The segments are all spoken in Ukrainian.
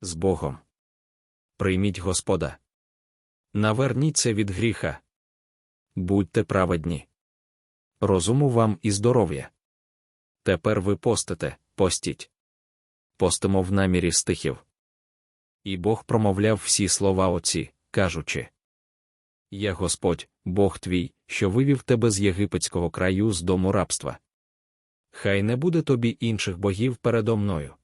З Богом. Прийміть Господа. Наверніться від гріха. Будьте праведні. Розуму вам і здоров'я. Тепер ви постите, постіть. Постимо в намірі стихів. І Бог промовляв всі слова оці, кажучи: Я Господь, Бог твій, що вивів тебе з єгипетського краю з дому рабства. Хай не буде тобі інших богів передо мною.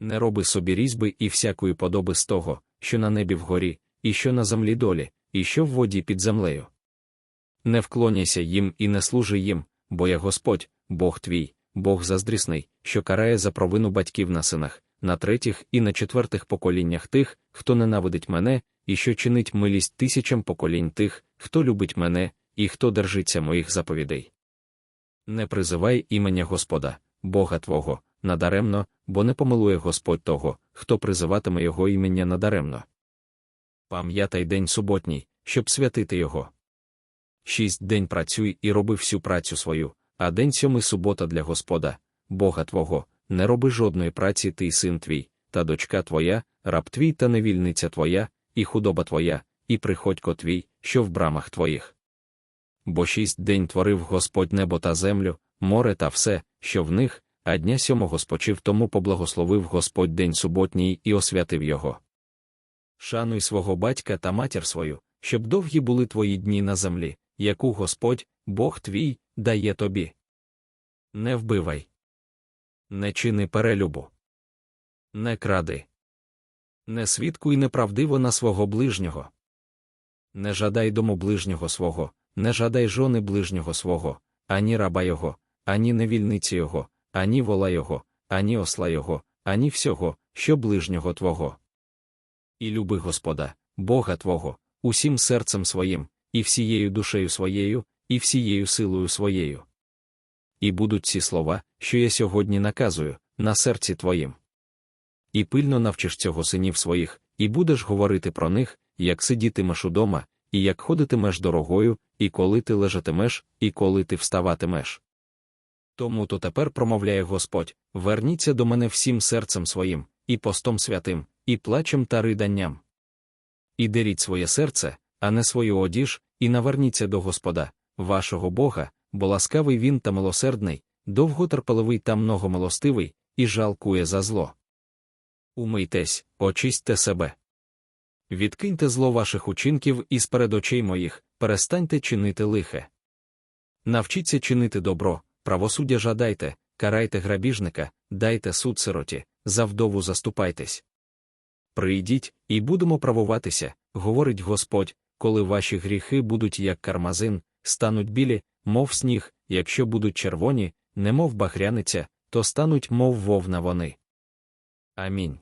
Не роби собі різьби і всякої подоби з того, що на небі вгорі, і що на землі долі, і що в воді під землею. Не вклоняйся їм і не служи їм, бо я Господь, Бог твій, Бог заздрісний, що карає за провину батьків на синах, на третіх і на четвертих поколіннях тих, хто ненавидить мене, і що чинить милість тисячам поколінь тих, хто любить мене, і хто держиться моїх заповідей. Не призивай імення Господа, Бога Твого, надаремно, бо не помилує Господь того, хто призиватиме Його імення надаремно. Пам'ятай день суботній, щоб святити Його. Шість день працюй і роби всю працю свою, а день сьомий субота для Господа, Бога Твого, не роби жодної праці ти син твій, та дочка твоя, раб твій та невільниця твоя, і худоба твоя, і приходько твій, що в брамах твоїх. Бо шість день творив Господь небо та землю, море та все, що в них, а дня сьомого спочив тому поблагословив Господь день суботній і освятив його. Шануй свого батька та матір свою, щоб довгі були твої дні на землі, яку Господь, Бог твій, дає тобі. Не вбивай. Не чини перелюбу. Не кради. Не свідкуй неправдиво на свого ближнього. Не жадай дому ближнього свого, не жадай жони ближнього свого, ані раба його, ані невільниці його, ані вола його, ані осла його, ані всього, що ближнього твого. І люби Господа, Бога Твого, усім серцем своїм, і всією душею своєю, і всією силою своєю. І будуть ці слова, що я сьогодні наказую, на серці твоїм. І пильно навчиш цього синів своїх, і будеш говорити про них, як сидітимеш удома, і як ходитимеш дорогою, і коли ти лежатимеш, і коли ти вставатимеш. Тому то тепер промовляє Господь: верніться до мене всім серцем своїм, і постом святим, і плачем та риданням. І деріть своє серце, а не свою одіж, і наверніться до Господа, вашого Бога, бо ласкавий він та милосердний, довготерпеливий та многомилостивий, і жалкує за зло. Умийтесь, очистьте себе. Відкиньте зло ваших учинків із перед очей моїх, перестаньте чинити лихе. Навчіться чинити добро, правосуддя жадайте, карайте грабіжника, дайте суд сироті, за вдову заступайтесь. Прийдіть, і будемо правуватися, говорить Господь, коли ваші гріхи будуть як кармазин, стануть білі, мов сніг, якщо будуть червоні, немов багряниця, то стануть, мов вовна вони. Амінь.